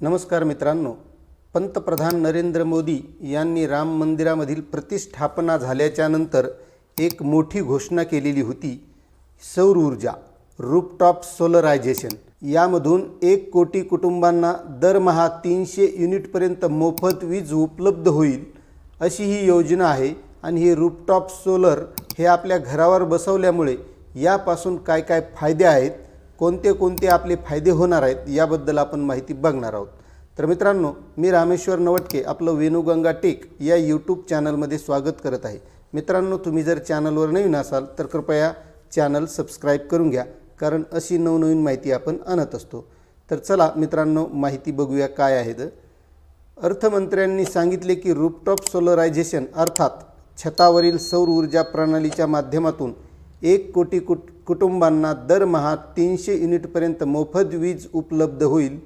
नमस्कार मित्रांनो पंतप्रधान नरेंद्र मोदी यांनी राम मंदिरामधील प्रतिष्ठापना झाल्याच्यानंतर एक मोठी घोषणा केलेली होती सौर ऊर्जा रूपटॉप सोलरायझेशन यामधून एक कोटी कुटुंबांना दरमहा तीनशे युनिटपर्यंत मोफत वीज उपलब्ध होईल अशी ही योजना आहे आणि हे रूपटॉप सोलर हे आपल्या घरावर बसवल्यामुळे यापासून काय काय फायदे आहेत कोणते कोणते आपले फायदे होणार आहेत याबद्दल आपण माहिती बघणार आहोत. तर मित्रांनो मी रामेश्वर नवटके आपलं वेणुगंगा टेक या यूट्यूब चॅनलमध्ये स्वागत करत आहे. मित्रांनो तुम्ही जर चॅनलवर नवीन असाल तर कृपया चॅनल सबस्क्राईब करून घ्या कारण अशी नवनवीन माहिती आपण आणत असतो. तर चला मित्रांनो माहिती बघूया काय आहे तर अर्थमंत्र्यांनी सांगितले की रूपटॉप सोलरायझेशन अर्थात छतावरील सौर ऊर्जा प्रणालीच्या माध्यमातून एक कोटी कुट कुटुंबांना दरमहा तीनशे युनिटपर्यंत मोफत वीज उपलब्ध होईल.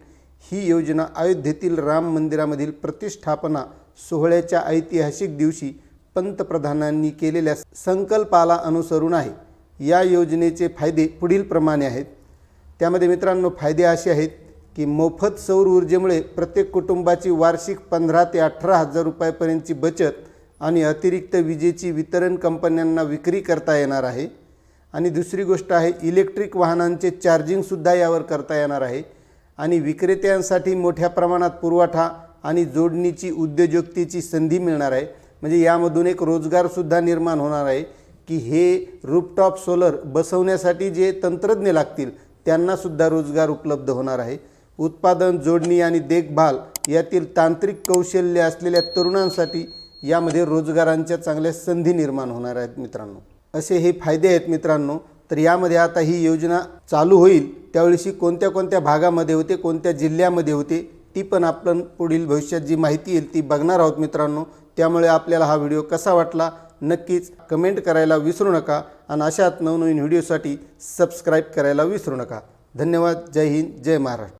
ही योजना अयोध्येतील राम मंदिरामधील प्रतिष्ठापना सोहळ्याच्या ऐतिहासिक दिवशी पंतप्रधानांनी केलेल्या संकल्पाला अनुसरून आहे. या योजनेचे फायदे पुढील प्रमाणे आहेत. त्यामध्ये मित्रांनो फायदे असे आहेत की मोफत सौर ऊर्जेमुळे प्रत्येक कुटुंबाची वार्षिक पंधरा ते अठरा हजार रुपयापर्यंतची बचत आणि अतिरिक्त विजेची वितरण कंपन्यांना विक्री करता येणार आहे. आणि दुसरी गोष्ट आहे इलेक्ट्रिक वाहनांचे चार्जिंगसुद्धा यावर करता येणार आहे. आणि विक्रेत्यांसाठी मोठ्या प्रमाणात पुरवठा आणि जोडणीची उद्योजकतेची संधी मिळणार आहे. म्हणजे यामधून एक रोजगारसुद्धा निर्माण होणार आहे की हे रूपटॉप सोलर बसवण्यासाठी जे तंत्रज्ञ लागतील त्यांनासुद्धा रोजगार उपलब्ध होणार आहे. उत्पादन जोडणी आणि देखभाल यातील तांत्रिक कौशल्य असलेल्या तरुणांसाठी यामध्ये रोजगारांच्या चांगल्या संधी निर्माण होणार आहेत मित्रांनो. असे हे फायदे आहेत मित्रांनो. तर यामध्ये आता ही योजना चालू होईल. त्यावेळेशी कोणत्या कोणत्या भागामध्ये होते कोणत्या जिल्ह्यामध्ये होते ती पण आपण पुढील भविष्यात जी माहिती येईल ती बघणार आहोत मित्रांनो. त्यामुळे आपल्याला हा व्हिडिओ कसा वाटला नक्कीच कमेंट करायला विसरू नका आणि अशाच नवनवीन व्हिडिओसाठी सबस्क्राईब करायला विसरू नका. धन्यवाद. जय हिंद. जय महाराष्ट्र.